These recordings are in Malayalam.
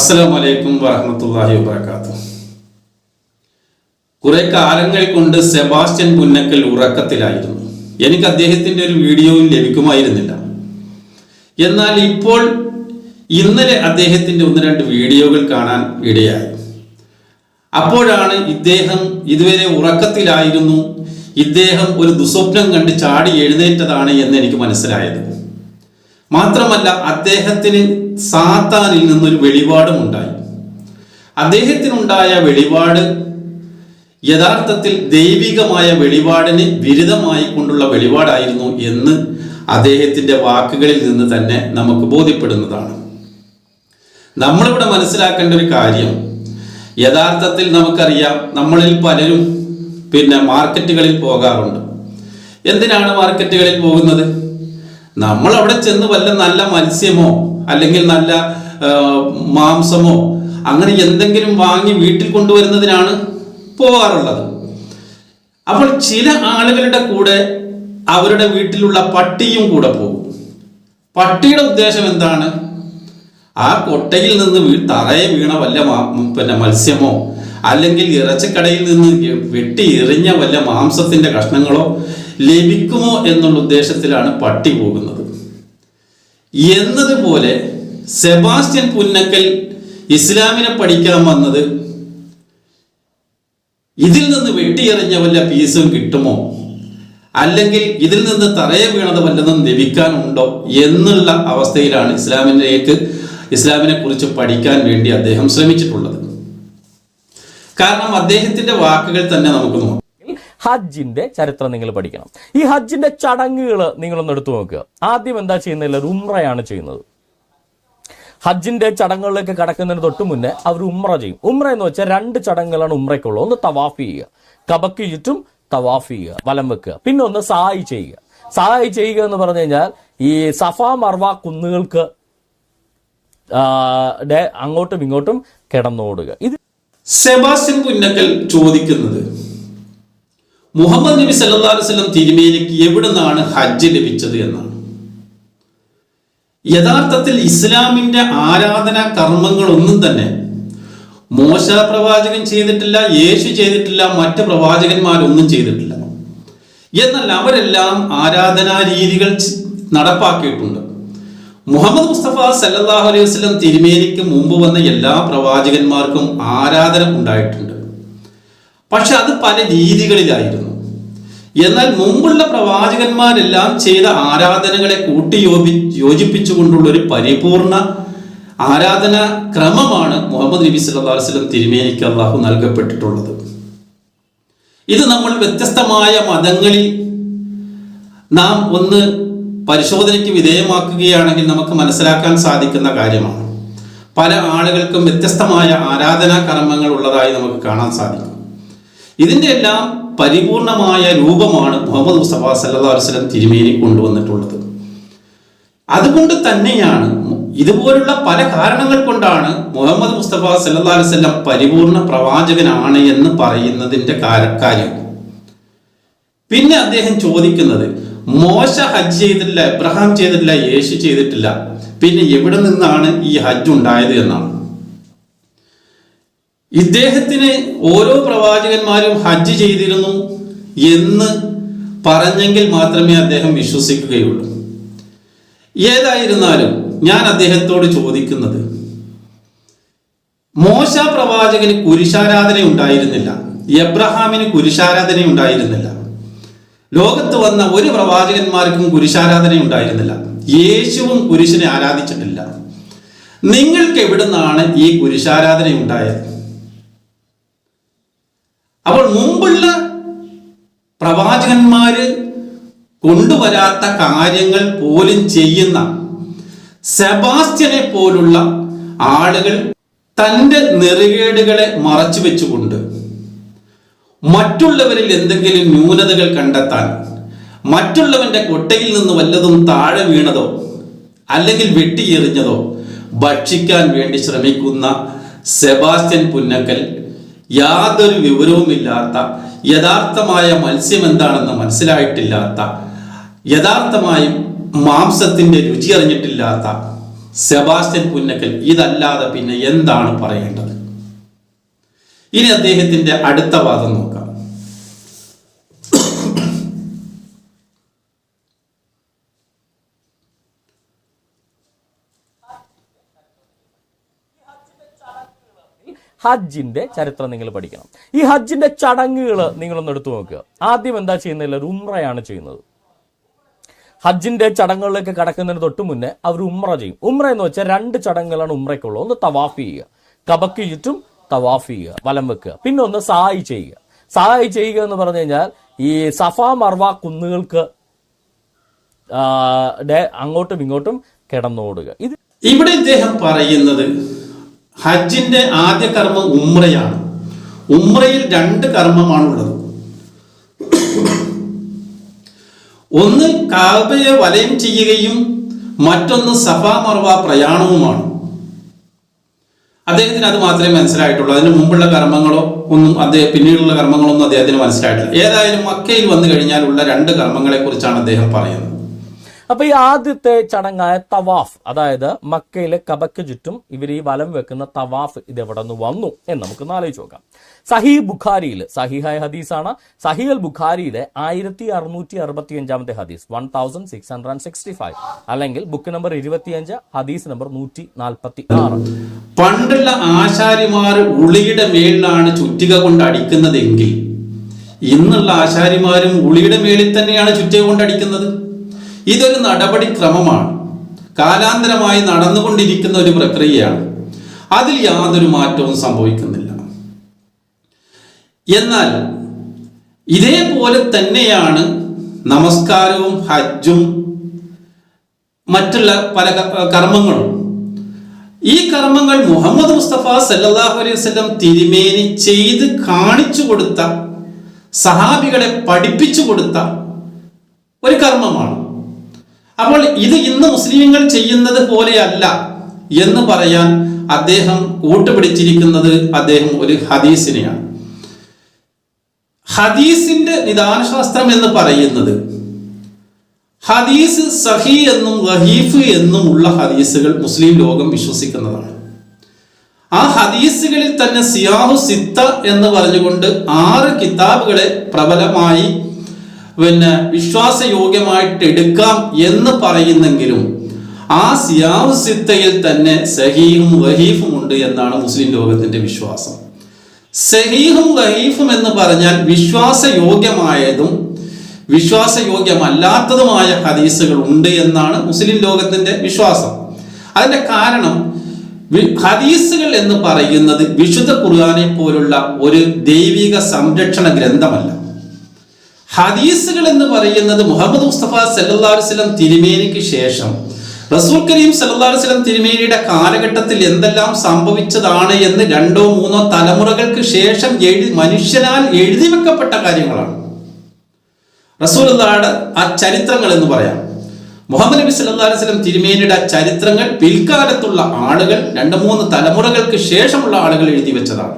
അസ്സലാമു അലൈക്കും വറഹമത്തല്ലാഹി വബർക്കാത്തു കുറെ കാലങ്ങൾ കൊണ്ട് സെബാസ്റ്റ്യൻ പുന്നക്കൽ ഉറക്കത്തിലായിരുന്നു. എനിക്ക് അദ്ദേഹത്തിന്റെ ഒരു വീഡിയോയും ലഭിക്കുമായിരുന്നില്ല. എന്നാൽ ഇപ്പോൾ ഇന്നലെ അദ്ദേഹത്തിന്റെ ഒന്ന് രണ്ട് വീഡിയോകൾ കാണാൻ ഇടയായി. അപ്പോഴാണ് ഇദ്ദേഹം ഇതുവരെ ഉറക്കത്തിലായിരുന്നു. ഇദ്ദേഹം ഒരു ദുസ്വപ്നം കണ്ട് ചാടി എഴുന്നേറ്റതാണ് എന്ന് എനിക്ക് മനസ്സിലായത്. മാത്രമല്ല അദ്ദേഹത്തിന് സാത്താനിൽ നിന്നൊരു വെളിപാടും ഉണ്ടായി. അദ്ദേഹത്തിനുണ്ടായ വെളിപാട് യഥാർത്ഥത്തിൽ ദൈവികമായ വെളിപാടിന് വിരുദ്ധമായി കൊണ്ടുള്ള വെളിപാടായിരുന്നു എന്ന് അദ്ദേഹത്തിന്റെ വാക്കുകളിൽ നിന്ന് തന്നെ നമുക്ക് ബോധ്യപ്പെടുന്നതാണ്. നമ്മളിവിടെ മനസ്സിലാക്കേണ്ട ഒരു കാര്യം യഥാർത്ഥത്തിൽ നമുക്കറിയാം നമ്മളിൽ പലരും പിന്നെ മാർക്കറ്റുകളിൽ പോകാറുണ്ട്. എന്തിനാണ് മാർക്കറ്റുകളിൽ പോകുന്നത്? നമ്മൾ അവിടെ ചെന്ന് വല്ല നല്ല മത്സ്യമോ അല്ലെങ്കിൽ നല്ല മാംസമോ അങ്ങനെ എന്തെങ്കിലും വാങ്ങി വീട്ടിൽ കൊണ്ടുവരുന്നതിനാണ് പോകാറുള്ളത്. അപ്പോൾ ചില ആളുകളുടെ കൂടെ അവരുടെ വീട്ടിലുള്ള പട്ടിയും കൂടെ പോകും. പട്ടിയുടെ ഉദ്ദേശം എന്താണ്? ആ കൊട്ടയിൽ നിന്ന് തറയെ വീണ വല്ല പിന്നെ മത്സ്യമോ അല്ലെങ്കിൽ ഇറച്ചിക്കടയിൽ നിന്ന് വെട്ടി എറിഞ്ഞ വല്ല മാംസത്തിന്റെ കഷ്ണങ്ങളോ ലഭിക്കുമോ എന്നുള്ള ഉദ്ദേശത്തിലാണ് പട്ടി പോകുന്നത്. എന്നതുപോലെ സെബാസ്റ്റ്യൻ പുന്നക്കൽ ഇസ്ലാമിനെ പഠിക്കാൻ വന്നത് ഇതിൽ നിന്ന് വെട്ടിയെറിഞ്ഞ വല്ല പീസും കിട്ടുമോ? അല്ലെങ്കിൽ ഇതിൽ നിന്ന് തറയെ വീണത് വല്ലതും ലഭിക്കാനുണ്ടോ എന്നുള്ള അവസ്ഥയിലാണ് ഇസ്ലാമിലേക്ക് ഇസ്ലാമിനെ കുറിച്ച് പഠിക്കാൻ വേണ്ടി അദ്ദേഹം ശ്രമിച്ചിട്ടുള്ളത്. കാരണം അദ്ദേഹത്തിന്റെ വാക്കുകൾ തന്നെ നമുക്ക് നോക്കാം. ഹജ്ജിന്റെ ചരിത്രം നിങ്ങൾ പഠിക്കണം. ഈ ഹജ്ജിന്റെ ചടങ്ങുകൾ നിങ്ങളൊന്ന് എടുത്തു നോക്കുക. ആദ്യം എന്താ ചെയ്യുന്നില്ല ഉമ്രയാണ് ചെയ്യുന്നത്. ഹജ്ജിന്റെ ചടങ്ങുകളിലേക്ക് കടക്കുന്നതിന് തൊട്ട് മുന്നേ അവർ ഉമ്ര ചെയ്യും. ഉമ്ര എന്ന് വെച്ചാൽ രണ്ട് ചടങ്ങുകളാണ് ഉമ്രയ്ക്കുള്ളത് ഒന്ന് തവാഫ് ചെയ്യുക. കബക്ക് ചുറ്റും തവാഫ് ചെയ്യുക. വലം വെക്കുക. പിന്നെ ഒന്ന് സായി ചെയ്യുക. സായി ചെയ്യുക എന്ന് പറഞ്ഞു കഴിഞ്ഞാൽ ഈ സഫ മർവ കുന്നുകൾക്ക് അങ്ങോട്ടും ഇങ്ങോട്ടും കിടന്നോടുക. ഇത് സെബാസ്റ്റ്യൻ പുന്നക്കൽ ചോദിക്കുന്നത് മുഹമ്മദ് നബി അലൈഹി വസല്ലം തിരുമേനിക്ക് എവിടെ നിന്നാണ് ഹജ്ജ് ലഭിച്ചത് എന്നാണ്. യഥാർത്ഥത്തിൽ ഇസ്ലാമിന്റെ ആരാധനാ കർമ്മങ്ങളൊന്നും തന്നെ മോശ പ്രവാചകൻ ചെയ്തിട്ടില്ല യേശു ചെയ്തിട്ടില്ല മറ്റ് പ്രവാചകന്മാരൊന്നും ചെയ്തിട്ടില്ല. എന്നാൽ അവരെല്ലാം ആരാധനാ രീതികൾ നടപ്പാക്കിയിട്ടുണ്ട്. മുഹമ്മദ് മുസ്തഫ സല്ലല്ലാഹു അലൈഹി വസല്ലം തിരുമേനിക്ക് മുമ്പ് വന്ന എല്ലാ പ്രവാചകന്മാർക്കും ആരാധന ഉണ്ടായിട്ടുണ്ട്. പക്ഷെ അത് പല രീതികളിലായിരുന്നു. എന്നാൽ മുമ്പുള്ള പ്രവാചകന്മാരെല്ലാം ചെയ്ത ആരാധനകളെ കൂട്ടി യോജി യോജിപ്പിച്ചുകൊണ്ടുള്ള ഒരു പരിപൂർണ ആരാധന ക്രമമാണ് മുഹമ്മദ് നബി സല്ലല്ലാഹു അലൈഹി വസല്ലം തിരുമേനിക്ക് അള്ളാഹു നൽകപ്പെട്ടിട്ടുള്ളത്. ഇത് നമ്മൾ വ്യത്യസ്തമായ മതങ്ങളിൽ നാം ഒന്ന് പരിശോധനയ്ക്ക് വിധേയമാക്കുകയാണെങ്കിൽ നമുക്ക് മനസ്സിലാക്കാൻ സാധിക്കുന്ന കാര്യമാണ്. പല ആളുകൾക്കും വ്യത്യസ്തമായ ആരാധനാ കർമ്മങ്ങൾ ഉള്ളതായി നമുക്ക് കാണാൻ സാധിക്കും. ഇതിന്റെ എല്ലാം പരിപൂർണമായ രൂപമാണ് മുഹമ്മദ് മുസ്തഫ വസല്ലം തിരുമേനി കൊണ്ടുവന്നിട്ടുള്ളത്. അതുകൊണ്ട് തന്നെയാണ് ഇതുപോലുള്ള പല കാരണങ്ങൾ കൊണ്ടാണ് മുഹമ്മദ് മുസ്തഫ വസല്ലം പരിപൂർണ പ്രവാചകനാണ് എന്ന് പറയുന്നതിന്റെ കാര- കാര്യം. പിന്നെ അദ്ദേഹം ചോദിക്കുന്നത് മോശ ഹജ്ജ് ചെയ്തിട്ടില്ല എബ്രഹാം ചെയ്തിട്ടില്ല യേശു ചെയ്തിട്ടില്ല. പിന്നെ എവിടെ നിന്നാണ് ഈ ഹജ്ജ് ഉണ്ടായത് എന്നാണ്. ഇദ്ദേഹത്തിന് ഓരോ പ്രവാചകന്മാരും ഹജ്ജ് ചെയ്തിരുന്നു എന്ന് പറഞ്ഞെങ്കിൽ മാത്രമേ അദ്ദേഹം വിശ്വസിക്കുകയുള്ളൂ. ഏതായിരുന്നാലും ഞാൻ അദ്ദേഹത്തോട് ചോദിക്കുന്നത് മോശ പ്രവാചകന് കുരിശാരാധന ഉണ്ടായിരുന്നില്ല എബ്രഹാമിന് കുരിശാരാധന ഉണ്ടായിരുന്നില്ല ലോകത്ത് വന്ന ഒരു പ്രവാചകന്മാർക്കും കുരിശാരാധന ഉണ്ടായിരുന്നില്ല യേശുവും കുരിശിനെ ആരാധിച്ചിട്ടില്ല. നിങ്ങൾക്ക് എവിടുന്നാണ് ഈ കുരിശാരാധന ഉണ്ടായത്? അപ്പോൾ മുമ്പുള്ള പ്രവാചകന്മാര് കൊണ്ടുവരാത്ത കാര്യങ്ങൾ പോലും ചെയ്യുന്ന സെബാസ്റ്റ്യനെ പോലുള്ള ആളുകൾ തന്റെ നെറുകേടുകളെ മറച്ചു വെച്ചുകൊണ്ട് മറ്റുള്ളവരിൽ എന്തെങ്കിലും ന്യൂനതകൾ കണ്ടെത്താൻ മറ്റുള്ളവന്റെ കൊട്ടയിൽ നിന്ന് വല്ലതും താഴെ വീണതോ അല്ലെങ്കിൽ വെട്ടിയെറിഞ്ഞതോ ഭക്ഷിക്കാൻ വേണ്ടി ശ്രമിക്കുന്ന സെബാസ്റ്റ്യൻ പുന്നക്കൽ യാതൊരു വിവരവുമില്ലാത്ത യഥാർത്ഥമായ മത്സ്യം എന്താണെന്ന് മനസ്സിലായിട്ടില്ലാത്ത യഥാർത്ഥമായും മാംസത്തിന്റെ രുചി അറിഞ്ഞിട്ടില്ലാത്ത സെബാസ്റ്റ്യൻ പുന്നക്കൽ ഇതല്ലാതെ പിന്നെ എന്താണ് പറയേണ്ടത്? ഇനി അദ്ദേഹത്തിന്റെ അടുത്ത വാദം നോക്കാം. ഹജ്ജിന്റെ ചരിത്രം നിങ്ങൾ പഠിക്കണം. ഈ ഹജ്ജിന്റെ ചടങ്ങുകൾ നിങ്ങളൊന്ന് എടുത്തു നോക്കുക. ആദ്യം എന്താ ചെയ്യുന്നില്ല ഒരു ഉംറയാണ് ചെയ്യുന്നത്. ഹജ്ജിന്റെ ചടങ്ങുകളിലേക്ക് കടക്കുന്നതിന് തൊട്ട് മുന്നേ അവർ ഉമ്ര ചെയ്യും. ഉമ്ര എന്ന് വെച്ചാൽ രണ്ട് ചടങ്ങുകളാണ് ഉമ്രയ്ക്കുള്ളത് ഒന്ന് തവാഫ് ചെയ്യുക. കബക്ക് ചുറ്റും തവാഫ് ചെയ്യുക വലം വെക്കുക. പിന്നെ ഒന്ന് സായി ചെയ്യുക. സായി ചെയ്യുക എന്ന് പറഞ്ഞു കഴിഞ്ഞാൽ ഈ സഫ മർവ കുന്നുകൾക്ക് അങ്ങോട്ടും ഇങ്ങോട്ടും കിടന്നോടുക. ഇത് ഇവിടെ ഇദ്ദേഹം പറയുന്നത് ഹജ്ജിന്റെ ആദ്യ കർമ്മം ഉമ്രയാണ് ഉമ്രയിൽ രണ്ട് കർമ്മമാണ് ഉള്ളത് ഒന്ന് കാബയെ വലയം ചെയ്യുകയും മറ്റൊന്ന് സഫാ മർവ പ്രയാണവുമാണ്. അദ്ദേഹത്തിന് അത് മാത്രമേ മനസ്സിലായിട്ടുള്ളൂ. അതിന് മുമ്പുള്ള കർമ്മങ്ങളോ ഒന്നും അദ്ദേഹം പിന്നീടുള്ള കർമ്മങ്ങളൊന്നും അദ്ദേഹത്തിന് മനസ്സിലായിട്ടില്ല. ഏതായാലും മക്കയിൽ വന്നു കഴിഞ്ഞാലുള്ള രണ്ട് കർമ്മങ്ങളെ കുറിച്ചാണ് അദ്ദേഹം പറയുന്നത്. അപ്പൊ ഈ ആദ്യത്തെ ചടങ്ങായ തവാഫ് അതായത് മക്കയിലെ കബക്ക് ചുറ്റും ഇവർ ഈ വലം വെക്കുന്ന തവാഫ് ഇത് എവിടെ നിന്ന് വന്നു എന്ന് നമുക്ക് നാലേ നോക്കാം. സഹി ബുഖാരിയിൽ സഹിഹായ ഹദീസാണ്. സഹി അൽ ബുഖാരിയിലെ ആയിരത്തി അറുന്നൂറ്റി അറുപത്തി അഞ്ചാമത്തെ ഹദീസ് one thousand six hundred and sixty five അല്ലെങ്കിൽ ബുക്ക് നമ്പർ ഇരുപത്തിയഞ്ച് ഹദീസ് നമ്പർ നൂറ്റി നാൽപ്പത്തി ആറ് പണ്ടുള്ള ആശാരിമാർ ഉളിയുടെ മേളിലാണ് ചുറ്റിക കൊണ്ട് അടിക്കുന്നതെങ്കിൽ ഇന്നുള്ള ആശാരിമാരും ഉളിയുടെ മേളിൽ തന്നെയാണ് ചുറ്റിക കൊണ്ട് അടിക്കുന്നത്. ഇതൊരു നടപടിക്രമമാണ്. കാലാന്തരമായി നടന്നുകൊണ്ടിരിക്കുന്ന ഒരു പ്രക്രിയയാണ്. അതിൽ യാതൊരു മാറ്റവും സംഭവിക്കുന്നില്ല. എന്നാൽ ഇതേപോലെ തന്നെയാണ് നമസ്കാരവും ഹജ്ജും മറ്റുള്ള പല കർമ്മങ്ങളും. ഈ കർമ്മങ്ങൾ മുഹമ്മദ് മുസ്തഫ സല്ലല്ലാഹു അലൈഹി വസല്ലം തിരുമേനി ചെയ്ത് കാണിച്ചു കൊടുത്ത സഹാബികളെ പഠിപ്പിച്ചു കൊടുത്ത ഒരു കർമ്മമാണ്. അപ്പോൾ ഇത് ഇന്ന് മുസ്ലിങ്ങൾ ചെയ്യുന്നത് പോലെയല്ല എന്ന് പറയാൻ അദ്ദേഹം കൂട്ടുപിടിച്ചിരിക്കുന്നത് അദ്ദേഹം ഒരു ഹദീസിനെയാണ്. ഹദീസിന്റെ നിദാനശാസ്ത്രം എന്ന് പറയുന്നത് ഹദീസ് സഹി എന്നും റഹീഫ് എന്നും ഉള്ള ഹദീസുകൾ മുസ്ലിം ലോകം വിശ്വസിക്കുന്നതാണ്. ആ ഹദീസുകളിൽ തന്നെ സിയാഹു സിത്ത എന്ന് പറഞ്ഞുകൊണ്ട് ആറ് കിതാബുകളെ പ്രബലമായി പിന്നെ വിശ്വാസയോഗ്യമായിട്ട് എടുക്കാം എന്ന് പറയുന്നെങ്കിലും ആ സിയാവ് സിത്തയിൽ തന്നെ സഹീഹും വഹീഫും ഉണ്ട് എന്നാണ് മുസ്ലിം ലോകത്തിന്റെ വിശ്വാസം. സഹീഹും വഹീഫും എന്ന് പറഞ്ഞാൽ വിശ്വാസയോഗ്യമായതും വിശ്വാസയോഗ്യമല്ലാത്തതുമായ ഹദീസുകൾ ഉണ്ട് എന്നാണ് മുസ്ലിം ലോകത്തിന്റെ വിശ്വാസം. അതിന്റെ കാരണം ഹദീസുകൾ എന്ന് പറയുന്നത് വിശുദ്ധ ഖുർആനെ പോലുള്ള ഒരു ദൈവിക സംരക്ഷണ ഗ്രന്ഥമല്ല. ഹദീസുകൾ എന്ന് പറയുന്നത് മുഹമ്മദ് മുസ്തഫ വസല്ലം തിരുമേനിക്ക് ശേഷം. റസൂൽ കരീം വസല്ലം തിരുമേനിയുടെ കാലഘട്ടത്തിൽ എന്തെല്ലാം സംഭവിച്ചതാണ് എന്ന് രണ്ടോ മൂന്നോ തലമുറകൾക്ക് ശേഷം എഴുതി മനുഷ്യനാൽ എഴുതി വെക്കപ്പെട്ട കാര്യങ്ങളാണ്. റസൂലുള്ളാഹുടെ ആ ചരിത്രങ്ങൾ എന്ന് പറയാം. മുഹമ്മദ് നബി അലൈഹി വസല്ലം തിരുമേനിയുടെ ആ ചരിത്രങ്ങൾ പിൽക്കാലത്തുള്ള ആളുകൾ രണ്ട് മൂന്ന് തലമുറകൾക്ക് ശേഷമുള്ള ആളുകൾ എഴുതി വെച്ചതാണ്.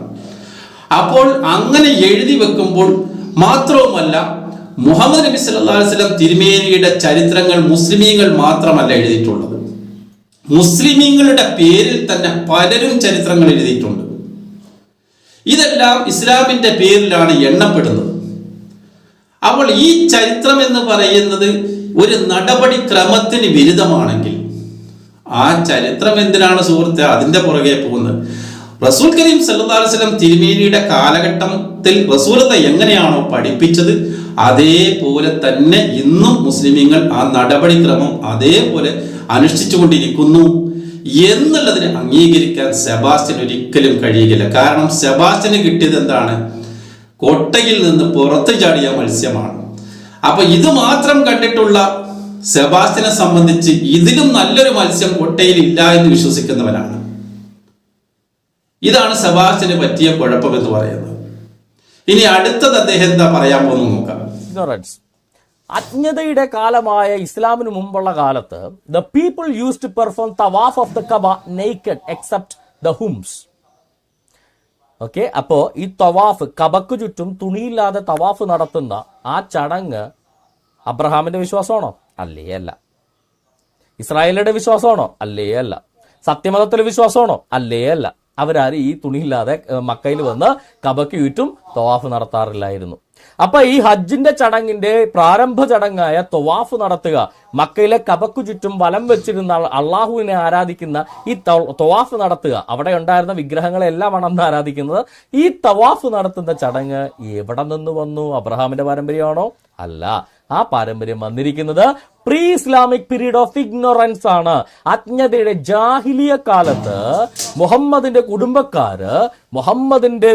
അപ്പോൾ അങ്ങനെ എഴുതി വെക്കുമ്പോൾ മാത്രവുമല്ല മുഹമ്മദ് നബി സല്ലല്ലാഹു അലൈഹി വസല്ലം തിരുമേനിയുടെ ചരിത്രങ്ങൾ മുസ്ലിമീങ്ങൾ മാത്രമല്ല എഴുതിയിട്ടുള്ളത്. മുസ്ലിമീങ്ങളുടെ പേരിൽ തന്നെ പലരും ചരിത്രങ്ങൾ എഴുതിയിട്ടുണ്ട്. ഇതെല്ലാം ഇസ്ലാമിന്റെ പേരിലാണ് എണ്ണപ്പെടുന്നത്. അപ്പോൾ ഈ ചരിത്രം എന്ന് പറയുന്നത് ഒരു നടപടി ക്രമത്തിന് വിരുദ്ധമാണെങ്കിൽ ആ ചരിത്രം എന്തിനാണ് സുഹൃത്ത് അതിന്റെ പുറകെ പോകുന്നത്? റസൂൽ കരീം വസല്ലം തിരുമേനിയുടെ കാലഘട്ടത്തിൽ റസൂലത എങ്ങനെയാണോ പഠിപ്പിച്ചത്? അതേപോലെ തന്നെ ഇന്നും മുസ്ലിമീങ്ങൾ ആ നടപടിക്രമം അതേപോലെ അനുഷ്ഠിച്ചുകൊണ്ടിരിക്കുന്നു എന്നുള്ളതിനെ അംഗീകരിക്കാൻ സെബാസ്റ്റ്യൻ ഒരിക്കലും കഴിയുകയില്ല. കാരണം സെബാസ്റ്റ്യന് കിട്ടിയത് എന്താണ്? കൊട്ടയിൽ നിന്ന് പുറത്തു ചാടിയ മത്സ്യമാണ്. അപ്പൊ ഇത് മാത്രം കണ്ടിട്ടുള്ള സെബാസ്റ്റ്യനെ സംബന്ധിച്ച് ഇതിലും നല്ലൊരു മത്സ്യം കോട്ടയിൽ ഇല്ല എന്ന് വിശ്വസിക്കുന്നവനാണ് ഇതാണ് സെബാസ്റ്റ്യന് പറ്റിയ കുഴപ്പം എന്ന് പറയുന്നത്. ഇനി അടുത്തത് അദ്ദേഹം എന്താ പറയാൻ പോകുന്നു നോക്കാം. ഇഗ്നോറൻസ് അജ്ഞതയുടെ കാലമായ ഇസ്ലാമിന് മുമ്പുള്ള കാലത്ത് the people use to perform തവാഫ് of the Kaaba naked except the Hums okay അപ്പോ ഈ തവാഫ് കബക്ക് ചുറ്റും തുണിയില്ലാതെ തവാഫ് നടത്തുന്ന ആ ചടങ്ങ് അബ്രഹാമിന്റെ വിശ്വാസമാണോ? അല്ലേ അല്ല. ഇസ്രായേലിയുടെ വിശ്വാസമാണോ? അല്ലേ അല്ല. സത്യമതത്തിലെ വിശ്വാസമാണോ? അല്ലേ അല്ല. അവരാരും ഈ തുണിയില്ലാതെ മക്കയിൽ വന്ന് കബക്ക് ചുറ്റും തവാഫ് നടത്താറില്ലായിരുന്നു. അപ്പൊ ഈ ഹജ്ജിന്റെ ചടങ്ങിന്റെ പ്രാരംഭ ചടങ്ങായ തൊവാഫ് നടത്തുക മക്കയിലെ കബക്കു ചുറ്റും വലം വെച്ചിരുന്ന അള്ളാഹുവിനെ ആരാധിക്കുന്ന ഈ തൊവാഫ് നടത്തുക. അവിടെ ഉണ്ടായിരുന്ന വിഗ്രഹങ്ങളെല്ലാം അന്ന് ആരാധിക്കുന്നത്. ഈ തവാഫ് നടത്തുന്ന ചടങ്ങ് എവിടെ നിന്ന് വന്നു? അബ്രഹാമിന്റെ പാരമ്പര്യമാണോ? അല്ല. ആ പാരമ്പര്യം വന്നിരിക്കുന്നത് pre Islamic period of ignorance ആണ്. അജ്ഞതയുടെ ജാഹിലിയ കാലത്ത് മുഹമ്മദിന്റെ കുടുംബക്കാര് മുഹമ്മദിന്റെ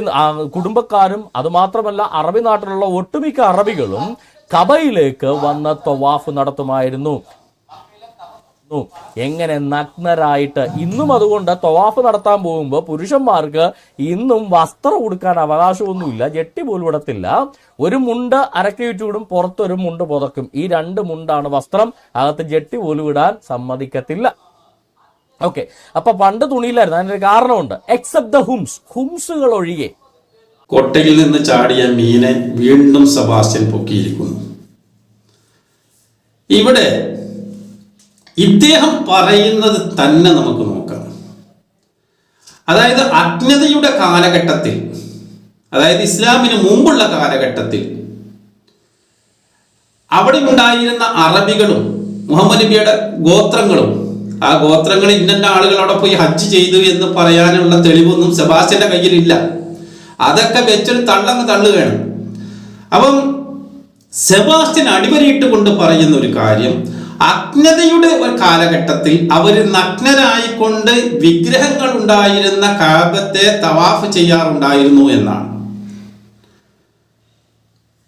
കുടുംബക്കാരും അതുമാത്രമല്ല അറബി നാട്ടിലുള്ള ഒട്ടുമിക്ക അറബികളും കബയിലേക്ക് വന്ന തൊവാഫ് നടത്തുമായിരുന്നു. ന്നു. എങ്ങനെ നഗ്നരായിട്ട് ഇന്നും അതുകൊണ്ട് തൊവാഫ് നടത്താൻ പോകുമ്പോൾ പുരുഷന്മാർക്ക് ഇന്നും വസ്ത്രം ഉടുക്കാൻ അവകാശമൊന്നുമില്ല ജെട്ടി പോലും ഇടത്തില്ല ഒരു മുണ്ട് അരക്കയുറ്റൂടും പുറത്തൊരു മുണ്ട് പുതക്കും. ഈ രണ്ട് മുണ്ടാണ് വസ്ത്രം അകത്ത് ജെട്ടി പോലും ഇടാൻ സമ്മതിക്കത്തില്ല. ഓക്കെ. അപ്പൊ പണ്ട് തുണിയില്ലായിരുന്നു അതിനൊരു കാരണമുണ്ട്. എക്സെപ്റ്റ് ദ ഹുംസ് ഹുംസുകൾ ഒഴികെ. കൊട്ടയിൽ നിന്ന് ചാടിയ മീനെ വീണ്ടും സബാസ്റ്റ്യൻ പൊക്കിയിരിക്കുന്നു. ഇവിടെ ഇദ്ദേഹം പറയുന്നത് തന്നെ നമുക്ക് നോക്കാം. അതായത് അജ്ഞതയുടെ കാലഘട്ടത്തിൽ അതായത് ഇസ്ലാമിന് മുമ്പുള്ള കാലഘട്ടത്തിൽ അവിടെ ഉണ്ടായിരുന്ന അറബികളും മുഹമ്മദ് നബിയുടെ ഗോത്രങ്ങളും ആ ഗോത്രങ്ങളിൽ ഇന്ന ആളുകൾ അവിടെ പോയി ഹജ്ജ് ചെയ്തു എന്ന് പറയാനുള്ള തെളിവൊന്നും സെബാസ്റ്റ്യന്റെ കയ്യിലില്ല. അതൊക്കെ വെച്ചൊരു തള്ളങ്ങ് തള്ളുകയാണ്. അപ്പം സെബാസ്റ്റ്യൻ അടിവരയിട്ട് കൊണ്ട് പറയുന്ന ഒരു കാര്യം അജ്ഞതയുടെ ഒരു കാലഘട്ടത്തിൽ അവർ നഗ്നരായിക്കൊണ്ട് വിഗ്രഹങ്ങൾ ഉണ്ടായിരുന്ന കാബത്തെ തവാഫ് ചെയ്യാറുണ്ടായിരുന്നു എന്നാണ്.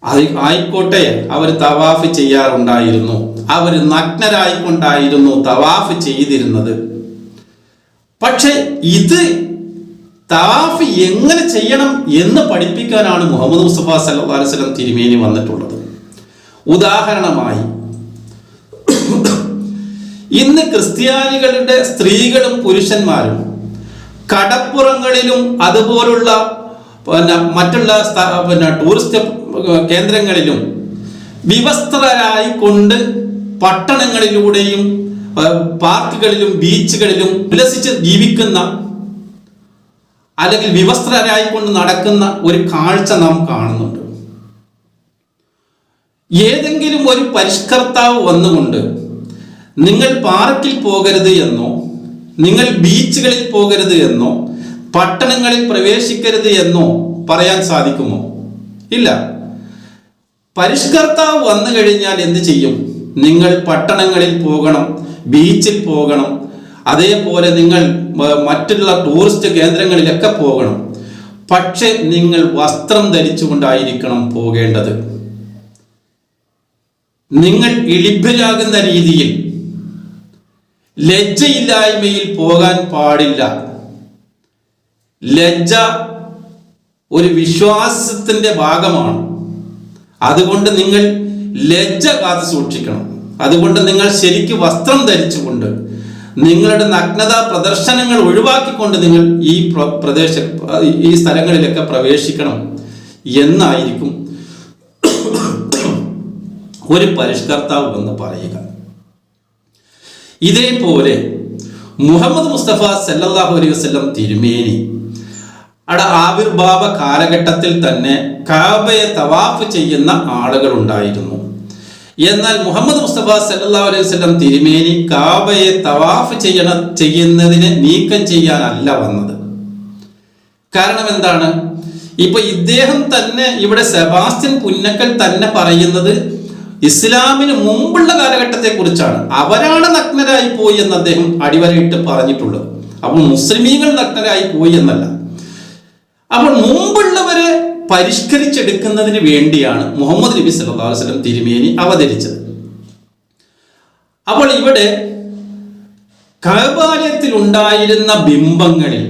അത് ആയിക്കോട്ടെ അവർ തവാഫ് ചെയ്യാറുണ്ടായിരുന്നു. അവർ നഗ്നരായിക്കൊണ്ടായിരുന്നു തവാഫ് ചെയ്തിരുന്നത്. പക്ഷെ ഇത് തവാഫ് എങ്ങനെ ചെയ്യണം എന്ന് പഠിപ്പിക്കാനാണ് മുഹമ്മദ് മുസ്തഫ വസല്ലം തിരുമേനി വന്നിട്ടുള്ളത്. ഉദാഹരണമായി ഇന്ന് ക്രിസ്ത്യാനികളുടെ സ്ത്രീകളും പുരുഷന്മാരും കടപ്പുറങ്ങളിലും അതുപോലുള്ള പിന്നെ മറ്റുള്ള പിന്നെ ടൂറിസ്റ്റ് കേന്ദ്രങ്ങളിലും വിവസ്ത്രരായി കൊണ്ട് പട്ടണങ്ങളിലൂടെയും പാർക്കുകളിലും ബീച്ചുകളിലും ഉല്ലസിച്ച് ജീവിക്കുന്ന അല്ലെങ്കിൽ വിവസ്ത്രരായി കൊണ്ട് നടക്കുന്ന ഒരു കാഴ്ച നാം കാണുന്നുണ്ട് ഏതെങ്കിലും ഒരു പരിഷ്കർത്താവ് വന്നുകൊണ്ട് നിങ്ങൾ പാർക്കിൽ പോകരുത് എന്നോ നിങ്ങൾ ബീച്ചുകളിൽ പോകരുത് എന്നോ പട്ടണങ്ങളിൽ പ്രവേശിക്കരുത് എന്നോ പറയാൻ സാധിക്കുമോ? ഇല്ല. പരിഷ്കർത്താവ് വന്നു കഴിഞ്ഞാൽ എന്ത് ചെയ്യും? നിങ്ങൾ പട്ടണങ്ങളിൽ പോകണം ബീച്ചിൽ പോകണം അതേപോലെ നിങ്ങൾ മറ്റുള്ള ടൂറിസ്റ്റ് കേന്ദ്രങ്ങളിലൊക്കെ പോകണം. പക്ഷെ നിങ്ങൾ വസ്ത്രം ധരിച്ചുകൊണ്ടായിരിക്കണം പോകേണ്ടത്. നിങ്ങൾ ഇളിഭ്യരാകുന്ന രീതിയിൽ ലജ്ജയില്ലായ്മയിൽ പോകാൻ പാടില്ല. ലജ്ജ ഒരു വിശ്വാസത്തിന്റെ ഭാഗമാണ്. അതുകൊണ്ട് നിങ്ങൾ ലജ്ജ കാത്തു സൂക്ഷിക്കണം. അതുകൊണ്ട് നിങ്ങൾ ശരിക്ക് വസ്ത്രം ധരിച്ചുകൊണ്ട് നിങ്ങളുടെ നഗ്നത പ്രദർശനങ്ങൾ ഒഴിവാക്കിക്കൊണ്ട് നിങ്ങൾ ഈ പ്രദേശ ഈ സ്ഥലങ്ങളിലൊക്കെ പ്രവേശിക്കണം എന്നായിരിക്കും ഒരു പരിഷ്കർത്താവ് എന്ന് പറയുക. ഇതേപോലെ മുഹമ്മദ് മുസ്തഫ സല്ലാഹു അലൈഹി വസ്ലം തിരുമേനി അവിടെ ആവിർഭാവ കാലഘട്ടത്തിൽ തന്നെ കാബയെ തവാഫ് ചെയ്യുന്ന ആളുകൾ ഉണ്ടായിരുന്നു. എന്നാൽ മുഹമ്മദ് മുസ്തഫ സല്ലാ അലൈഹി വസ്ലം തിരുമേനി കാബയെ തവാഫ് ചെയ്യണ ചെയ്യുന്നതിനെ നീക്കം ചെയ്യാനല്ല വന്നത്. കാരണം എന്താണ്? ഇപ്പൊ ഇദ്ദേഹം തന്നെ ഇവിടെ സെബാസ്റ്റ്യൻ പുന്നക്കൽ തന്നെ പറയുന്നത് ഇസ്ലാമിന് മുമ്പുള്ള കാലഘട്ടത്തെ കുറിച്ചാണ് അവരാണ് നഗ്നരായി പോയി എന്ന് അദ്ദേഹം അടിവരയിട്ട് പറഞ്ഞിട്ടുള്ളത്. അപ്പോൾ മുസ്ലിമീങ്ങൾ നഗ്നരായി പോയി എന്നല്ല. അപ്പോൾ മുമ്പുള്ളവരെ പരിഷ്കരിച്ചെടുക്കുന്നതിന് വേണ്ടിയാണ് മുഹമ്മദ് നബി അലൈഹി വസല്ലം തിരുമേനി അവതരിച്ചത്. അപ്പോൾ ഇവിടെ കൈബാലയത്തിൽ ഉണ്ടായിരുന്ന ബിംബങ്ങളിൽ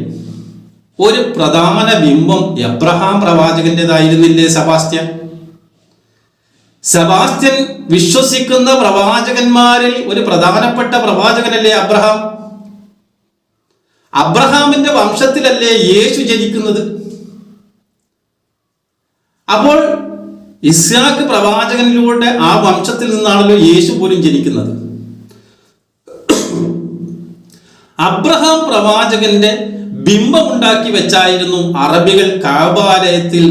ഒരു പ്രധാന ബിംബം എബ്രഹാം പ്രവാചകന്റേതായിരുന്നില്ലേ സെബാസ്റ്റ്യൻ? സെബാസ്റ്റ്യൻ വിശ്വസിക്കുന്ന പ്രവാചകന്മാരിൽ ഒരു പ്രധാനപ്പെട്ട പ്രവാചകനല്ലേ അബ്രഹാം? അബ്രഹാമിന്റെ വംശത്തിലല്ലേ യേശു ജനിക്കുന്നത്? അപ്പോൾ ഇസ്ഹാക്ക് പ്രവാചകനിലൂടെ ആ വംശത്തിൽ നിന്നാണല്ലോ യേശു പോലും ജനിക്കുന്നത്. അബ്രഹാം പ്രവാചകന്റെ ബിംബമുണ്ടാക്കി വെച്ചായിരുന്നു അറബികൾ കാബാലയത്തിൽ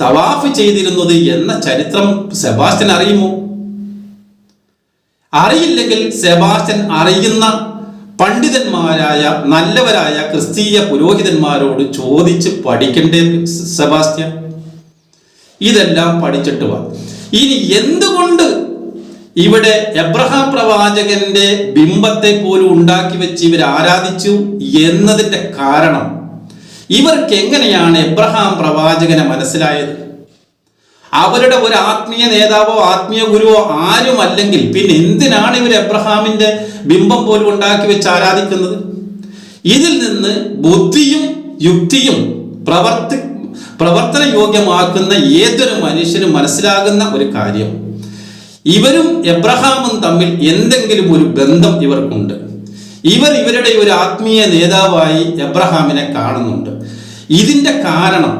തവാഫ് ചെയ്തിരുന്നത് എന്ന ചരിത്രം സെബാസ്റ്റ്യൻ അറിയുമോ? അറിയില്ലെങ്കിൽ സെബാസ്റ്റ്യൻ അറിയുന്ന പണ്ഡിതന്മാരായ നല്ലവരായ ക്രിസ്തീയ പുരോഹിതന്മാരോട് ചോദിച്ച് പഠിക്കണ്ടേ സെബാസ്റ്റ്യൻ? ഇതെല്ലാം പഠിച്ചിട്ട് വാ. ഇനി എന്തുകൊണ്ട് ഇവിടെ എബ്രഹാം പ്രവാചകന്റെ ബിംബത്തെ പോലും ഉണ്ടാക്കി വെച്ച് ഇവർ ആരാധിച്ചു എന്നതിന്റെ കാരണം ഇവർക്ക് എങ്ങനെയാണ് എബ്രഹാം പ്രവാചകനെ മനസ്സിലായത്? അവരുടെ ഒരു ആത്മീയ നേതാവോ ആത്മീയ ഗുരുവോ ആരുമല്ലെങ്കിൽ പിന്നെ എന്തിനാണ് ഇവർ എബ്രഹാമിന്റെ ബിംബം പോലും ഉണ്ടാക്കി വെച്ച് ആരാധിക്കുന്നത്? ഇതിൽ നിന്ന് ബുദ്ധിയും യുക്തിയും പ്രവർത്തി പ്രവർത്തന യോഗ്യമാക്കുന്ന ഏതൊരു മനുഷ്യനും മനസ്സിലാകുന്ന ഒരു കാര്യം. ഇവരും എബ്രഹാമും തമ്മിൽ എന്തെങ്കിലും ഒരു ബന്ധം ഇവർക്കുണ്ട്. ഇവർ ഇവരുടെ ഒരു ആത്മീയ നേതാവായി എബ്രഹാമിനെ കാണുന്നുണ്ട്. ഇതിന്റെ കാരണം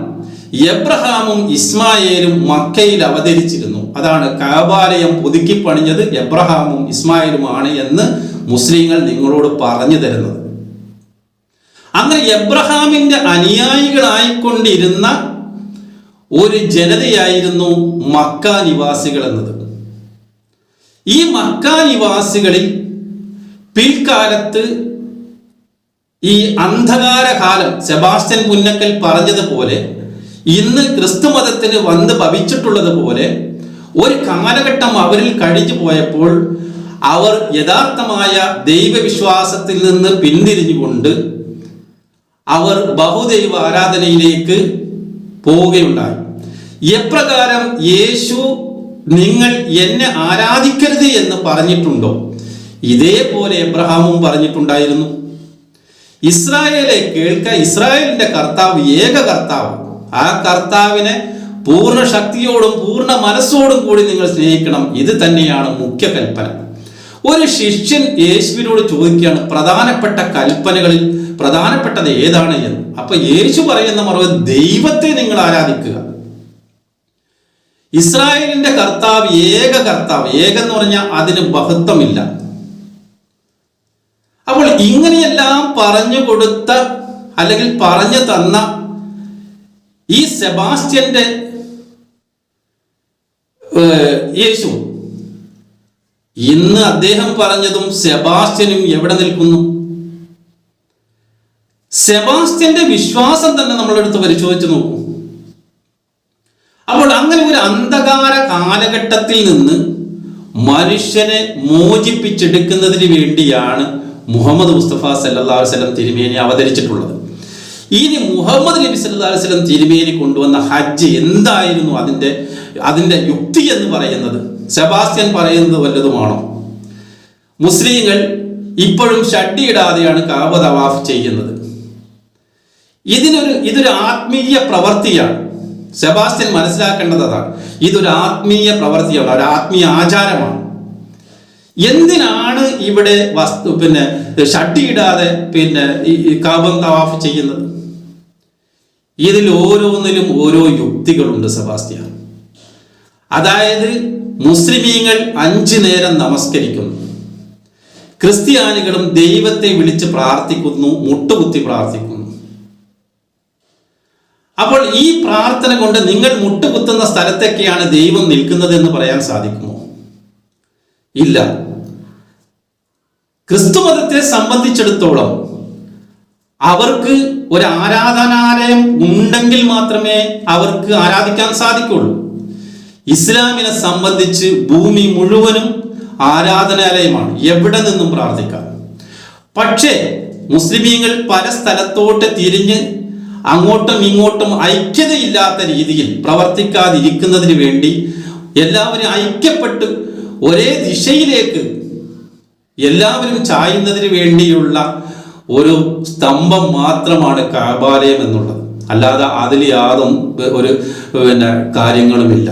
എബ്രഹാമും ഇസ്മായേലും മക്കയിൽ അവതരിച്ചിരുന്നു. അതാണ് കാബാലയം പുതുക്കി പണിഞ്ഞത് എബ്രഹാമും ഇസ്മായേലുമാണ് എന്ന് മുസ്ലിങ്ങൾ നിങ്ങളോട് പറഞ്ഞു തരുന്നത്. അങ്ങനെ എബ്രഹാമിന്റെ അനുയായികളായിക്കൊണ്ടിരുന്ന ഒരു ജനതയായിരുന്നു മക്ക നിവാസികൾ എന്നത്. ഈ മക്ക നിവാസികളിൽ പിൽക്കാലത്ത് ഈ അന്ധകാര കാലം സെബാസ്റ്റ്യൻ പുന്നക്കൽ പറഞ്ഞതുപോലെ ഇന്ന് ക്രിസ്തു മതത്തിന് വന്ന് ഭവിച്ചിട്ടുള്ളത് പോലെ ഒരു കാലഘട്ടം അവരിൽ കഴിഞ്ഞു പോയപ്പോൾ അവർ യഥാർത്ഥമായ ദൈവവിശ്വാസത്തിൽ നിന്ന് പിന്തിരിഞ്ഞുകൊണ്ട് അവർ ബഹുദൈവ ആരാധനയിലേക്ക് പോവുകയുണ്ടായി. എപ്രകാരം യേശു നിങ്ങൾ എന്നെ ആരാധിക്കരുത് എന്ന് പറഞ്ഞിട്ടുണ്ടോ? ഇതേപോലെ എബ്രഹാമും പറഞ്ഞിട്ടുണ്ടായിരുന്നു. ഇസ്രായേലെ കേൾക്ക ഇസ്രായേലിന്റെ കർത്താവ് ഏക കർത്താവ്. ആ കർത്താവിനെ പൂർണ ശക്തിയോടും പൂർണ മനസ്സോടും കൂടി നിങ്ങൾ സ്നേഹിക്കണം. ഇത് തന്നെയാണ് മുഖ്യ കൽപ്പന. ഒരു ശിഷ്യൻ യേശുവിനോട് ചോദിക്കുകയാണ് പ്രധാനപ്പെട്ട കൽപ്പനകളിൽ പ്രധാനപ്പെട്ടത് ഏതാണ് എന്ന്? അപ്പൊ യേശു പറയുന്ന മറുപടി ദൈവത്തെ നിങ്ങൾ ആരാധിക്കുക. ഇസ്രായേലിന്റെ കർത്താവ് ഏക കർത്താവ്. ഏകെന്ന് പറഞ്ഞാൽ അതിന് മഹത്വമില്ല. അപ്പോൾ ഇങ്ങനെയെല്ലാം പറഞ്ഞു കൊടുത്ത അല്ലെങ്കിൽ പറഞ്ഞു തന്ന ഈ സെബാസ്റ്റ്യന്റെ യേശു. ഇന്ന് അദ്ദേഹം പറഞ്ഞതും സെബാസ്റ്റ്യനും എവിടെ നിൽക്കുന്നു? സെബാസ്റ്റ്യന്റെ വിശ്വാസം തന്നെ നമ്മളെടുത്ത് പരിശോധിച്ച് നോക്കൂ. അപ്പോൾ അങ്ങനെ ഒരു അന്ധകാര കാലഘട്ടത്തിൽ നിന്ന് മനുഷ്യനെ മോചിപ്പിച്ചെടുക്കുന്നതിന് വേണ്ടിയാണ് മുഹമ്മദ് മുസ്തഫ സല്ലാ വസ്ലം തിരുമേനി അവതരിച്ചിട്ടുള്ളത്. ഇനി മുഹമ്മദ് നബി സല്ലാ വസ്ലം തിരുമേനി കൊണ്ടുവന്ന ഹജ്ജ് എന്തായിരുന്നു അതിന്റെ അതിന്റെ യുക്തി എന്ന് പറയുന്നത്? സെബാസ്റ്റ്യൻ പറയുന്നത് വല്ലതുമാണോ? മുസ്ലിങ്ങൾ ഇപ്പോഴും ഷഡിയിടാതെയാണ് കാബ തവാഫ് ചെയ്യുന്നത്. ഇതിനൊരു ഇതൊരു ആത്മീയ പ്രവൃത്തിയാണ്. സെബാസ്റ്റ്യൻ മനസ്സിലാക്കേണ്ടത് അതാണ്. ഇതൊരു ആത്മീയ പ്രവൃത്തിയാണ് ഒരു ആത്മീയ ആചാരമാണ്. എന്തിനാണ് ഇവിടെ വസ്തു പിന്നെ ഷട്ടിയിടാതെ പിന്നെ ഈ കാബം തവാഫ് ചെയ്യുന്നത്? ഇതിൽ ഓരോന്നിലും ഓരോ യുക്തികളുണ്ട് സെബാസ്ത്യ അതായത് മുസ്ലിമീങ്ങൾ അഞ്ചു നേരം നമസ്കരിക്കുന്നു. ക്രിസ്ത്യാനികളും ദൈവത്തെ വിളിച്ച് പ്രാർത്ഥിക്കുന്നു മുട്ടുകുത്തി പ്രാർത്ഥിക്കുന്നു. അപ്പോൾ ഈ പ്രാർത്ഥന കൊണ്ട് നിങ്ങൾ മുട്ടുകുത്തുന്ന സ്ഥലത്തൊക്കെയാണ് ദൈവം നിൽക്കുന്നത് എന്ന് പറയാൻ സാധിക്കുമോ? ഇല്ല. ക്രിസ്തുമതത്തെ സംബന്ധിച്ചിടത്തോളം അവർക്ക് ഒരു ആരാധനാലയം ഉണ്ടെങ്കിൽ മാത്രമേ അവർക്ക് ആരാധിക്കാൻ സാധിക്കുള്ളൂ. ഇസ്ലാമിനെ സംബന്ധിച്ച് ഭൂമി മുഴുവനും ആരാധനാലയമാണ്. എവിടെ നിന്നും പ്രാർത്ഥിക്കാം? പക്ഷേ മുസ്ലിമീങ്ങൾ പല സ്ഥലത്തോട്ട് തിരിഞ്ഞ് അങ്ങോട്ടും ഇങ്ങോട്ടും ഐക്യതയില്ലാത്ത രീതിയിൽ പ്രവർത്തിക്കാതിരിക്കുന്നതിന് വേണ്ടി എല്ലാവരും ഐക്യപ്പെട്ട് ഒരേ ദിശയിലേക്ക് എല്ലാവരും ചായുന്നതിന് വേണ്ടിയുള്ള ഒരു സ്തംഭം മാത്രമാണ് കാബാലയം എന്നുള്ളത്. അല്ലാതെ അതിൽ യാതും ഒരു പിന്നെ കാര്യങ്ങളുമില്ല.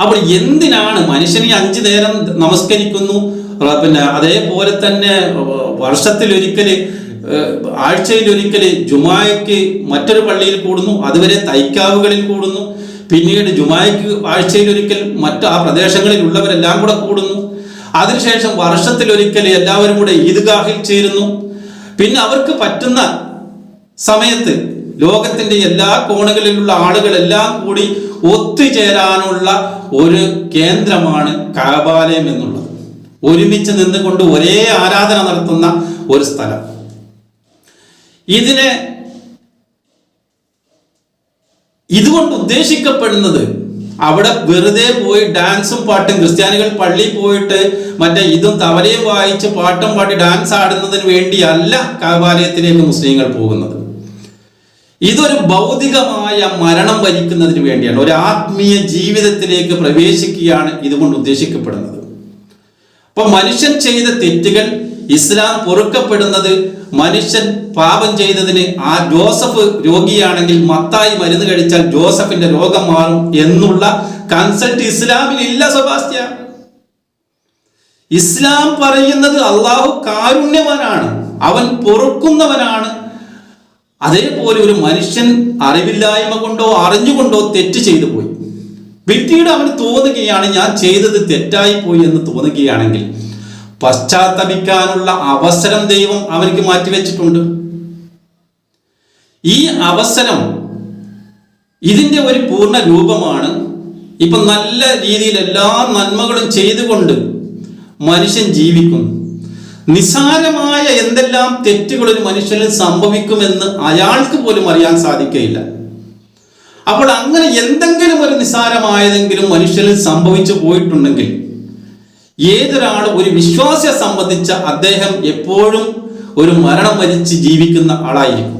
അപ്പോൾ എന്തിനാണ് മനുഷ്യനെ അഞ്ചു നേരം നമസ്കരിക്കുന്നു? പിന്നെ അതേപോലെ തന്നെ വർഷത്തിലൊരിക്കൽ ആഴ്ചയിലൊരിക്കൽ ജുമായക്ക് മറ്റൊരു പള്ളിയിൽ കൂടുന്നു അതുവരെ തൈക്കാവുകളിൽ കൂടുന്നു. പിന്നീട് ജുമായക്ക് ആഴ്ചയിലൊരിക്കൽ മറ്റ് ആ പ്രദേശങ്ങളിൽ ഉള്ളവരെല്ലാം കൂടെ കൂടുന്നു. അതിനുശേഷം വർഷത്തിൽ ഒരിക്കൽ എല്ലാവരും കൂടെ ഈദ്ഗാഹിൽ ചേരുന്നു. പിന്നെ അവർക്ക് പറ്റുന്ന സമയത്ത് ലോകത്തിന്റെ എല്ലാ കോണുകളിലുള്ള ആളുകളെല്ലാം കൂടി ഒത്തുചേരാനുള്ള ഒരു കേന്ദ്രമാണ് കാബാലയം എന്നുള്ളത്. ഒരുമിച്ച് നിന്നുകൊണ്ട് ഒരേ ആരാധന നടത്തുന്ന ഒരു സ്ഥലം. ഇതിനെ ഇതുകൊണ്ട് ഉദ്ദേശിക്കപ്പെടുന്നത് അവിടെ വെറുതെ പോയി ഡാൻസും പാട്ടും ക്രിസ്ത്യാനികൾ പള്ളി പോയിട്ട് മറ്റേ ഇതും തവലയും വായിച്ച് പാട്ടും പാടി ഡാൻസ് ആടുന്നതിന് വേണ്ടിയല്ല കാബാലയത്തിലേക്ക് മുസ്ലിങ്ങൾ പോകുന്നത്. ഇതൊരു ഭൗതികമായ മരണം വരിക്കുന്നതിന് വേണ്ടിയാണ്. ഒരു ആത്മീയ ജീവിതത്തിലേക്ക് പ്രവേശിക്കുകയാണ് ഇതുകൊണ്ട് ഉദ്ദേശിക്കപ്പെടുന്നത്. അപ്പൊ മനുഷ്യൻ ചെയ്ത തെറ്റുകൾ ഇസ്ലാം പൊറുക്കപ്പെടുന്നത് മനുഷ്യൻ പാപം ചെയ്തതിന് ആ ജോസഫ് രോഗിയാണെങ്കിൽ മത്തായി മരുന്ന് കഴിച്ചാൽ ജോസഫിന്റെ രോഗം മാറും എന്നുള്ള കൺസൾട്ട് ഇസ്ലാമിൽ ഇല്ല സെബാസ്റ്റ്യ. ഇസ്ലാം പറയുന്നത് അള്ളാഹു കാരുണ്യവനാണ്. അവൻ പൊറുക്കുന്നവനാണ്. അതേപോലെ ഒരു മനുഷ്യൻ അറിവില്ലായ്മ കൊണ്ടോ അറിഞ്ഞുകൊണ്ടോ തെറ്റ് ചെയ്തു പോയി. പിന്നീട് അവന് തോന്നുകയാണ് ഞാൻ ചെയ്തത് തെറ്റായി പോയി എന്ന് തോന്നുകയാണെങ്കിൽ പശ്ചാത്തപിക്കാനുള്ള അവസരം ദൈവം അവനിക്ക് മാറ്റിവെച്ചിട്ടുണ്ട്. ഈ അവസരം ഇതിന്റെ ഒരു പൂർണ രൂപമാണ്. ഇപ്പൊ നല്ല രീതിയിൽ എല്ലാ നന്മകളും ചെയ്തുകൊണ്ട് മനുഷ്യൻ ജീവിക്കുന്നു. നിസാരമായ എന്തെല്ലാം തെറ്റുകൾ ഒരു മനുഷ്യന് സംഭവിക്കുമെന്ന് അയാൾക്ക് പോലും അറിയാൻ സാധിക്കുകയില്ല. അപ്പോൾ അങ്ങനെ എന്തെങ്കിലും ഒരു നിസാരമായതെങ്കിലും മനുഷ്യനിൽ സംഭവിച്ചു പോയിട്ടുണ്ടെങ്കിൽ ഏതൊരാൾ ഒരു വിശ്വാസിയെ സംബന്ധിച്ച അദ്ദേഹം എപ്പോഴും ഒരു മരണം വരിച്ച് ജീവിക്കുന്ന ആളായിരിക്കും.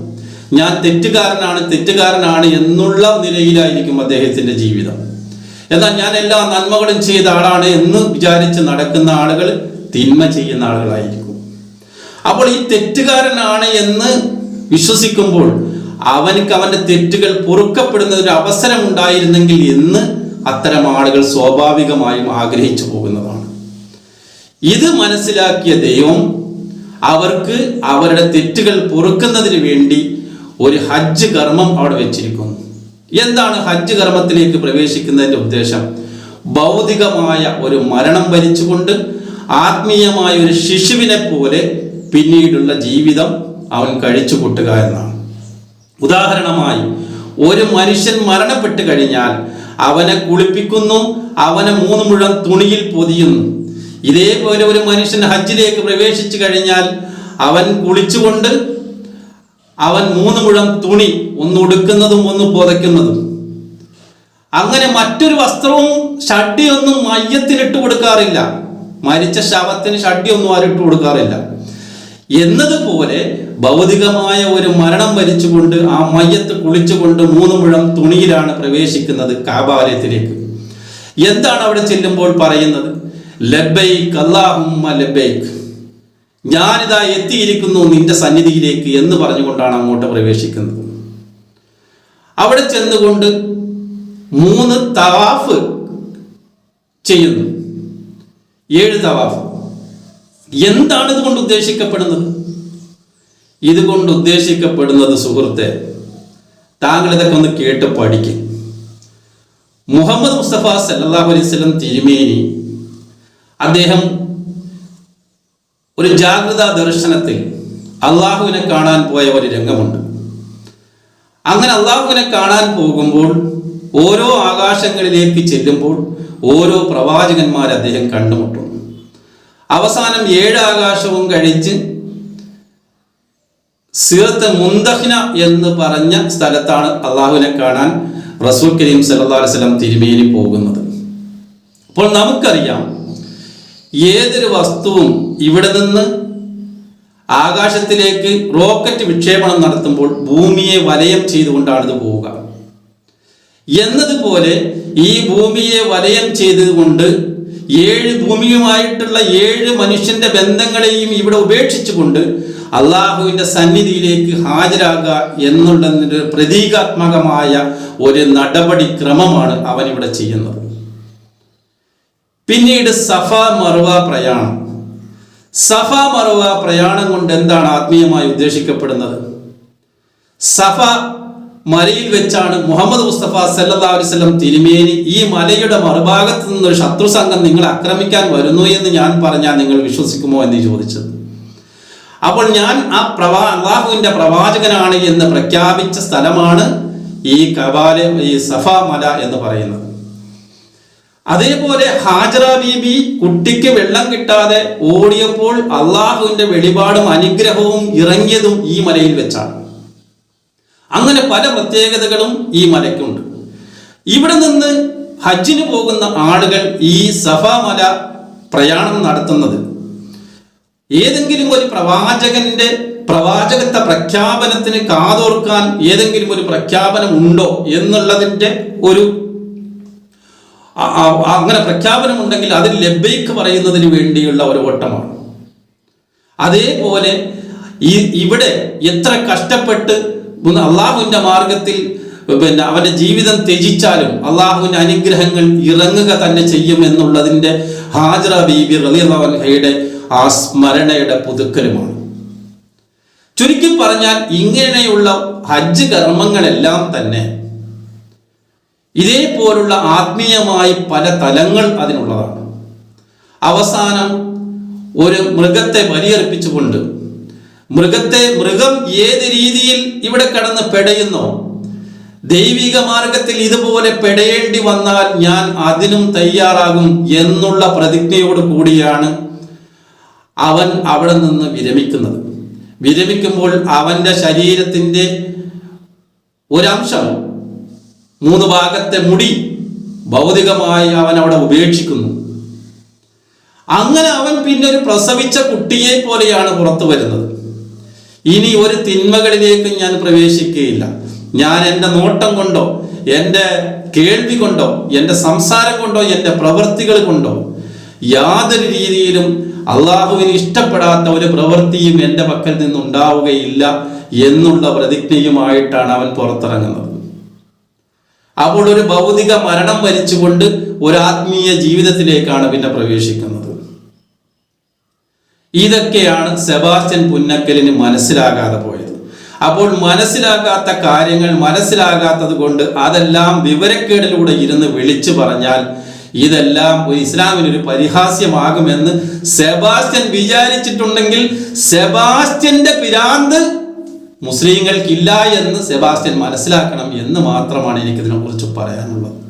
ഞാൻ തെറ്റുകാരനാണ് തെറ്റുകാരനാണ് എന്നുള്ള നിലയിലായിരിക്കും അദ്ദേഹത്തിന്റെ ജീവിതം. എന്നാൽ ഞാൻ എല്ലാ നന്മകളും ചെയ്ത ആളാണ് എന്ന് വിചാരിച്ച് നടക്കുന്ന ആളുകൾ തിന്മ ചെയ്യുന്ന ആളുകളായിരിക്കും. അപ്പോൾ ഈ തെറ്റുകാരനാണ് എന്ന് വിശ്വസിക്കുമ്പോൾ അവനക്ക് അവന്റെ തെറ്റുകൾ പൊറുക്കപ്പെടുന്ന ഒരു അവസരം ഉണ്ടായിരുന്നെങ്കിൽ എന്ന് അത്തരം ആളുകൾ സ്വാഭാവികമായും ആഗ്രഹിച്ചു പോകുന്നതാണ് ഇത് മനസ്സിലാക്കിയ ദൈവം അവർക്ക് അവരുടെ തെറ്റുകൾ പൊറുക്കുന്നതിന് വേണ്ടി ഒരു ഹജ്ജ് കർമ്മം അവിടെ വെച്ചിരിക്കുന്നു. എന്താണ് ഹജ്ജ് കർമ്മത്തിലേക്ക് പ്രവേശിക്കുന്നതിന്റെ ഉദ്ദേശം? ഭൗതികമായ ഒരു മരണം വരിച്ചുകൊണ്ട് ആത്മീയമായ ഒരു ശിശുവിനെ പോലെ പിന്നീടുള്ള ജീവിതം അവൻ കഴിച്ചു കൂട്ടുക എന്നാണ്. ഉദാഹരണമായി ഒരു മനുഷ്യൻ മരണപ്പെട്ട് കഴിഞ്ഞാൽ അവനെ കുളിപ്പിക്കുന്നു അവനെ മൂന്ന് മുഴം തുണിയിൽ പൊതിയുന്നു. ഇതേപോലെ ഒരു മനുഷ്യൻ ഹജ്ജിലേക്ക് പ്രവേശിച്ചു കഴിഞ്ഞാൽ അവൻ കുളിച്ചുകൊണ്ട് അവൻ മൂന്ന് മുഴം തുണി ഒന്ന് ഉടുക്കുന്നതും ഒന്ന് പുതയ്ക്കുന്നതും. അങ്ങനെ മറ്റൊരു വസ്ത്രവും ഷഡ്ഡിയൊന്നും മയ്യത്തിനിട്ട് കൊടുക്കാറില്ല. മരിച്ച ശവത്തിന് ഷഡ്ഡിയൊന്നും ആരിട്ട് കൊടുക്കാറില്ല. എന്നതുപോലെ ഭൗതികമായ ഒരു മരണം വരിച്ചുകൊണ്ട് ആ മയ്യത്ത് കുളിച്ചുകൊണ്ട് മൂന്ന് മുഴം തുണിയിലാണ് പ്രവേശിക്കുന്നത് കാബാലയത്തിലേക്ക്. എന്താണ് അവിടെ ചെല്ലുമ്പോൾ പറയുന്നത്? ലബൈക്ക് അല്ലാഹുമ്മ ലബൈക്ക്. ഞാനിതാ എത്തിയിരിക്കുന്നു നിന്റെ സന്നിധിയിലേക്ക് എന്ന് പറഞ്ഞുകൊണ്ടാണ് അങ്ങോട്ട് പ്രവേശിക്കുന്നത്. അവിടെ ചെന്നുകൊണ്ട് മൂന്ന് തവാഫ് ചെയ്യുന്നു. ഏഴ് തവാഫ്. എന്താണ് ഇതുകൊണ്ട് ഉദ്ദേശിക്കപ്പെടുന്നത്? ഇതുകൊണ്ട് ഉദ്ദേശിക്കപ്പെടുന്നത് സുഹൃത്തെ താങ്കൾ ഇതൊക്കെ ഒന്ന് കേട്ട് പഠിക്കും. മുഹമ്മദ് മുസ്തഫ സല്ലല്ലാഹു അലൈഹി വസല്ലം തിരുമേനി അദ്ദേഹം ഒരു ജാഗ്രതാ ദർശനത്തിൽ അള്ളാഹുവിനെ കാണാൻ പോയ ഒരു രംഗമുണ്ട്. അങ്ങനെ അള്ളാഹുവിനെ കാണാൻ പോകുമ്പോൾ ഓരോ ആകാശങ്ങളിലേക്ക് ചെല്ലുമ്പോൾ ഓരോ പ്രവാചകന്മാർ അദ്ദേഹം കണ്ടുമുട്ടുന്നു. അവസാനം ഏഴ് ആകാശവും കഴിച്ച് സീറത്ത് മുന്തഹിന എന്ന് പറഞ്ഞ സ്ഥലത്താണ് അള്ളാഹുവിനെ കാണാൻ റസൂൽ കരീം സല്ലല്ലാഹു അലൈഹി വസല്ലം തിരുമേനി പോകുന്നത്. അപ്പോൾ നമുക്കറിയാം ഏതൊരു വസ്തുവും ഇവിടെ നിന്ന് ആകാശത്തിലേക്ക് റോക്കറ്റ് വിക്ഷേപണം നടത്തുമ്പോൾ ഭൂമിയെ വലയം ചെയ്തുകൊണ്ടാണ് ഇത് പോവുക. എന്നതുപോലെ ഈ ഭൂമിയെ വലയം ചെയ്തുകൊണ്ട് ഏഴ് ഭൂമിയുമായിട്ടുള്ള ഏഴ് മനുഷ്യന്റെ ബന്ധങ്ങളെയും ഇവിടെ ഉപേക്ഷിച്ചുകൊണ്ട് അള്ളാഹുവിന്റെ സന്നിധിയിലേക്ക് ഹാജരാകുക എന്നുള്ളതിന്റെ പ്രതീകാത്മകമായ ഒരു നടപടിക്രമമാണ് അവൻ ഇവിടെ ചെയ്യുന്നത്. പിന്നീട് സഫ മറുവ പ്രയാണം. സഫ മറുവ പ്രയാണം കൊണ്ട് എന്താണ് ആത്മീയമായി ഉദ്ദേശിക്കപ്പെടുന്നത്? സഫ മലയിൽ വെച്ചാണ് മുഹമ്മദ് മുസ്തഫ സല്ലാ അലിസ്ലം തിരുമേനി ഈ മലയുടെ മറുഭാഗത്ത് നിന്നൊരു ശത്രു സംഘം നിങ്ങളെ ആക്രമിക്കാൻ വരുന്നു എന്ന് ഞാൻ പറഞ്ഞാൽ നിങ്ങൾ വിശ്വസിക്കുമോ എന്ന് ചോദിച്ചത്. അപ്പോൾ ഞാൻ ആ പ്രവാ അള്ളാഹുവിന്റെ പ്രവാചകനാണ് എന്ന് പ്രഖ്യാപിച്ച സ്ഥലമാണ് ഈ കബാല ഈ സഫ മല എന്ന് പറയുന്നത്. അതേപോലെ ഹാജറ ബീബി കുട്ടിക്ക് വെള്ളം കിട്ടാതെ ഓടിയപ്പോൾ അള്ളാഹുവിന്റെ വെളിപാടും അനുഗ്രഹവും ഇറങ്ങിയതും ഈ മലയിൽ വെച്ചാണ്. അങ്ങനെ പല പ്രത്യേകതകളും ഈ മലയ്ക്കുണ്ട്. ഇവിടെ നിന്ന് ഹജ്ജിന് പോകുന്ന ആളുകൾ ഈ സഫ മല പ്രയാണം നടത്തുന്നത്. ഏതെങ്കിലും ഒരു പ്രവാചകന്റെ പ്രവാചകത്വ പ്രഖ്യാപനത്തിന് കാതോർക്കാൻ ഏതെങ്കിലും ഒരു പ്രഖ്യാപനം ഉണ്ടോ എന്നുള്ളതിന്റെ ഒരു അങ്ങനെ പ്രഖ്യാപനം ഉണ്ടെങ്കിൽ അതിൽ ലബ്ബൈക്ക് പറയുന്നതിന് വേണ്ടിയുള്ള ഒരു ഓട്ടമാണ്. അതേപോലെ ഈ ഇവിടെ എത്ര കഷ്ടപ്പെട്ട് അള്ളാഹുവിന്റെ മാർഗത്തിൽ പിന്നെ അവന്റെ ജീവിതം ത്യജിച്ചാലും അള്ളാഹുവിന്റെ അനുഗ്രഹങ്ങൾ ഇറങ്ങുക തന്നെ ചെയ്യും എന്നുള്ളതിന്റെ ഹാജറ ബീബി റലിയുടെ ആ സ്മരണയുടെ പുതുക്കലുമാണ്. ചുരുക്കി പറഞ്ഞാൽ ഇങ്ങനെയുള്ള ഹജ്ജ് കർമ്മങ്ങളെല്ലാം തന്നെ ഇതേപോലുള്ള ആത്മീയമായി പല തലങ്ങൾ അതിനുള്ളതാണ്. അവസാനം ഒരു മൃഗത്തെ ബലിയർപ്പിച്ചുകൊണ്ട് മൃഗത്തെ മൃഗം ഏത് രീതിയിൽ ഇവിടെ കടന്ന് പെടയുന്നോ ദൈവിക മാർഗത്തിൽ ഇതുപോലെ പെടയേണ്ടി വന്നാൽ ഞാൻ അതിനും തയ്യാറാകും എന്നുള്ള പ്രതിജ്ഞയോട് കൂടിയാണ് അവൻ അവിടെ നിന്ന് വിരമിക്കുന്നത്. വിരമിക്കുമ്പോൾ അവന്റെ ശരീരത്തിന്റെ ഒരംശം മൂന്ന് ഭാഗത്തെ മുടി ഭൗതികമായി അവൻ അവിടെ ഉപേക്ഷിക്കുന്നു. അങ്ങനെ അവൻ പിന്നെ ഒരു പ്രസവിച്ച കുട്ടിയെ പോലെയാണ് പുറത്തു വരുന്നത്. ഇനി ഒരു തിന്മകളിലേക്ക് ഞാൻ പ്രവേശിക്കുകയില്ല. ഞാൻ എന്റെ നോട്ടം കൊണ്ടോ എന്റെ കേൾവി കൊണ്ടോ എന്റെ സംസാരം കൊണ്ടോ എന്റെ പ്രവൃത്തികൾ കൊണ്ടോ യാതൊരു രീതിയിലും അള്ളാഹുവിന് ഇഷ്ടപ്പെടാത്ത ഒരു പ്രവൃത്തിയും എന്റെ പക്കൽ നിന്നുണ്ടാവുകയില്ല എന്നുള്ള പ്രതിജ്ഞയുമായിട്ടാണ് അവൻ പുറത്തിറങ്ങുന്നത്. അപ്പോൾ ഒരു ഭൗതിക മരണം വരിച്ചുകൊണ്ട് ഒരു ആത്മീയ ജീവിതത്തിലേക്കാണ് പിന്നെ പ്രവേശിക്കുന്നത്. ഇതൊക്കെയാണ് സെബാസ്റ്റ്യൻ പുന്നക്കലിന് മനസ്സിലാകാതെ പോയത്. അപ്പോൾ മനസ്സിലാകാത്ത കാര്യങ്ങൾ മനസ്സിലാകാത്തത് കൊണ്ട് അതെല്ലാം വിവരക്കേടിലൂടെ ഇരുന്ന് വിളിച്ചു പറഞ്ഞാൽ ഇതെല്ലാം ഒരു ഇസ്ലാമിനൊരു പരിഹാസ്യമാകുമെന്ന് സെബാസ്റ്റ്യൻ വിചാരിച്ചിട്ടുണ്ടെങ്കിൽ സെബാസ്റ്റ്യന്റെ പിരാന്ത് മുസ്ലിങ്ങൾക്കില്ല എന്ന് സെബാസ്റ്റ്യൻ മനസ്സിലാക്കണം എന്ന് മാത്രമാണ് എനിക്കിതിനെ കുറിച്ച് പറയാനുള്ളത്.